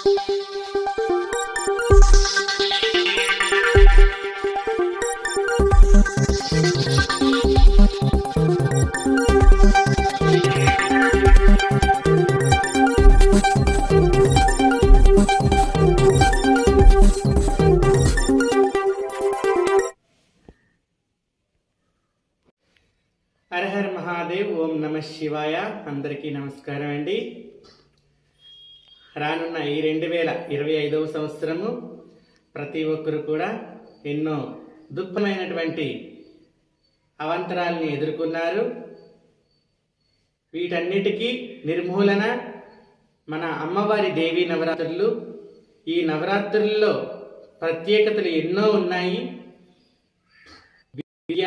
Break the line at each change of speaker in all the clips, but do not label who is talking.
హరహర్ మహాదేవ్ ఓం నమ శివాయ. అందరికీ నమస్కారం అండి. రానున్న ఈ రెండు వేల ఇరవై ఐదవ సంవత్సరము ప్రతి ఒక్కరు కూడా ఎన్నో దుఃఖమైనటువంటి అవంతరాల్ని ఎదుర్కొన్నారు. వీటన్నిటికీ నిర్మూలన మన అమ్మవారి దేవి నవరాత్రులు. ఈ నవరాత్రుల్లో ప్రత్యేకతలు ఎన్నో ఉన్నాయి. విద్య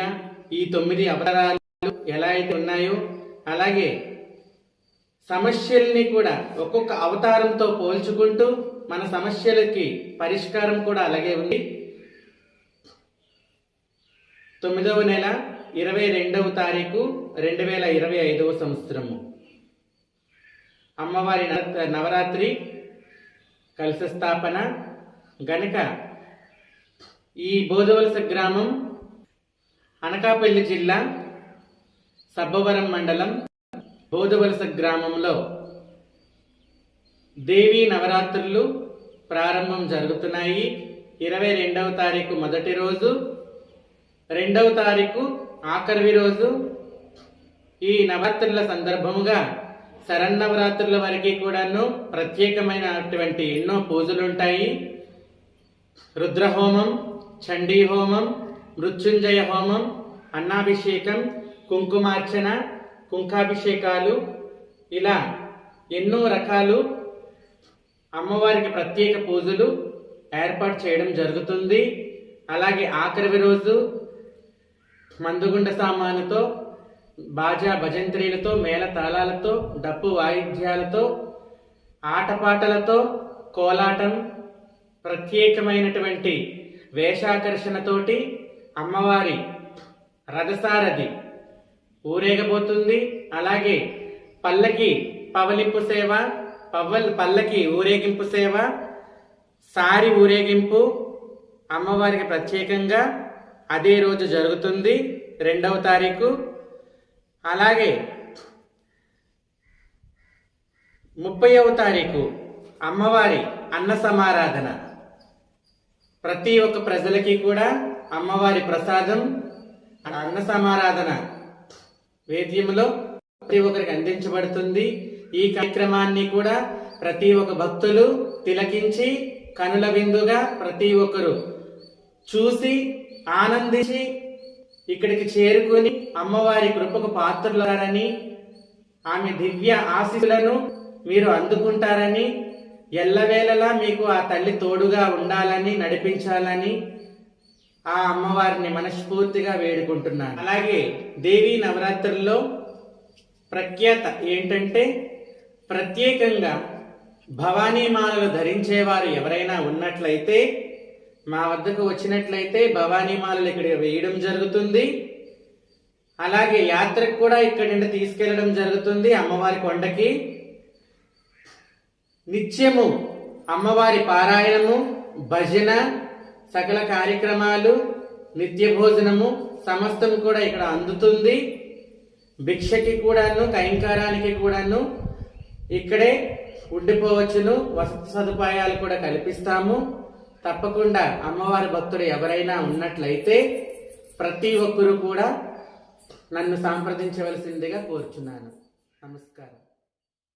ఈ తొమ్మిది అవతారాలు ఎలా అయితే ఉన్నాయో అలాగే సమస్యల్ని కూడా ఒక్కొక్క అవతారంతో పోల్చుకుంటూ మన సమస్యలకి పరిష్కారం కూడా అలాగే ఉంది. తొమ్మిదవ నెల ఇరవై రెండవ తారీఖు రెండు వేల ఇరవై ఐదవ సంవత్సరము. అమ్మవారి నవరాత్రి కలశ స్థాపన గనక ఈ బోధవలస గ్రామం అనకాపల్లి జిల్లా సబ్బవరం మండలం బోధవలస గ్రామంలో దేవీ నవరాత్రులు ప్రారంభం జరుగుతున్నాయి. ఇరవై రెండవ తారీఖు మొదటి రోజు రెండవ తారీఖు ఆఖరి రోజు. ఈ నవరాత్రుల సందర్భముగా శరన్నవరాత్రుల వరకు కూడాను ప్రత్యేకమైనటువంటి ఎన్నో పూజలుంటాయి. రుద్రహోమం చండీ హోమం మృత్యుంజయ హోమం అన్నాభిషేకం కుంకుమార్చన కుంకాభిషేకాలు ఇలా ఎన్నో రకాలు అమ్మవారికి ప్రత్యేక పూజలు ఏర్పాటు చేయడం జరుగుతుంది. అలాగే ఆఖరి రోజు మందుగుండ సామానుతో బాజా భజంత్రీలతో మేళ తాళాలతో డప్పు వాయిద్యాలతో ఆటపాటలతో కోలాటం ప్రత్యేకమైనటువంటి వేషాకర్షణతోటి అమ్మవారి రథసారథి ఊరేగబోతుంది. అలాగే పల్లకి పవలింపు సేవ పవల్ పల్లకి ఊరేగింపు సేవ సారి ఊరేగింపు అమ్మవారికి ప్రత్యేకంగా అదే రోజు జరుగుతుంది రెండవ తారీఖు. అలాగే ముప్పైవ తారీఖు అమ్మవారి అన్న సమారాధన. ప్రతి ఒక్క ప్రజలకి కూడా అమ్మవారి ప్రసాదం అన్న సమారాధన వేద్యంలో ప్రతి ఒక్కరికి అందించబడుతుంది. ఈ కార్యక్రమాన్ని కూడా ప్రతి ఒక్క భక్తులు తిలకించి కనుల విందుగా ప్రతి ఒక్కరు చూసి ఆనందించి ఇక్కడికి చేరుకుని అమ్మవారి కృపకు పాత్రులారని ఆమె దివ్య ఆశీస్సులను మీరు అందుకుంటారని ఎల్లవేళలా మీకు ఆ తల్లి తోడుగా ఉండాలని నడిపించాలని ఆ అమ్మవారిని మనస్ఫూర్తిగా వేడుకుంటున్నాను. అలాగే దేవీ నవరాత్రుల్లో ప్రఖ్యాత ఏంటంటే ప్రత్యేకంగా భవానీమాలలు ధరించేవారు ఎవరైనా ఉన్నట్లయితే మా వద్దకు వచ్చినట్లయితే భవానీమాలలు ఇక్కడ వేయడం జరుగుతుంది. అలాగే యాత్రకు కూడా ఇక్కడి నుండి తీసుకెళ్ళడం జరుగుతుంది అమ్మవారి కొండకి. నిత్యము అమ్మవారి పారాయణము భజన సకల కార్యక్రమాలు నిత్య భోజనము సమస్తం కూడా ఇక్కడ అందుతుంది. భిక్షకి కూడాను కైంకారానికి కూడాను ఇక్కడే ఉండిపోవచ్చును. వసతి సదుపాయాలు కూడా కల్పిస్తాము. తప్పకుండా అమ్మవారి భక్తుడు ఎవరైనా ఉన్నట్లయితే ప్రతి ఒక్కరూ కూడా నన్ను సంప్రదించవలసిందిగా కోరుచున్నాను. నమస్కారం.